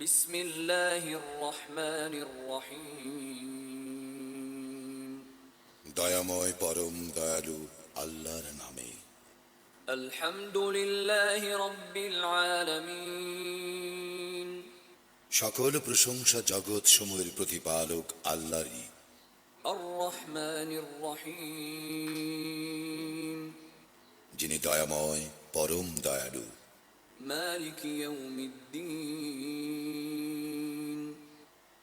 بسم الله الرحمن الرحيم দয়াময় পরম দয়ালু আল্লাহর নামে الحمد لله رب العالمين সকল প্রশংসা জগৎ সমূহের প্রতিপালক আল্লাহরই الرحمن الرحيم যিনি দয়াময় পরম দয়ালু مالك يوم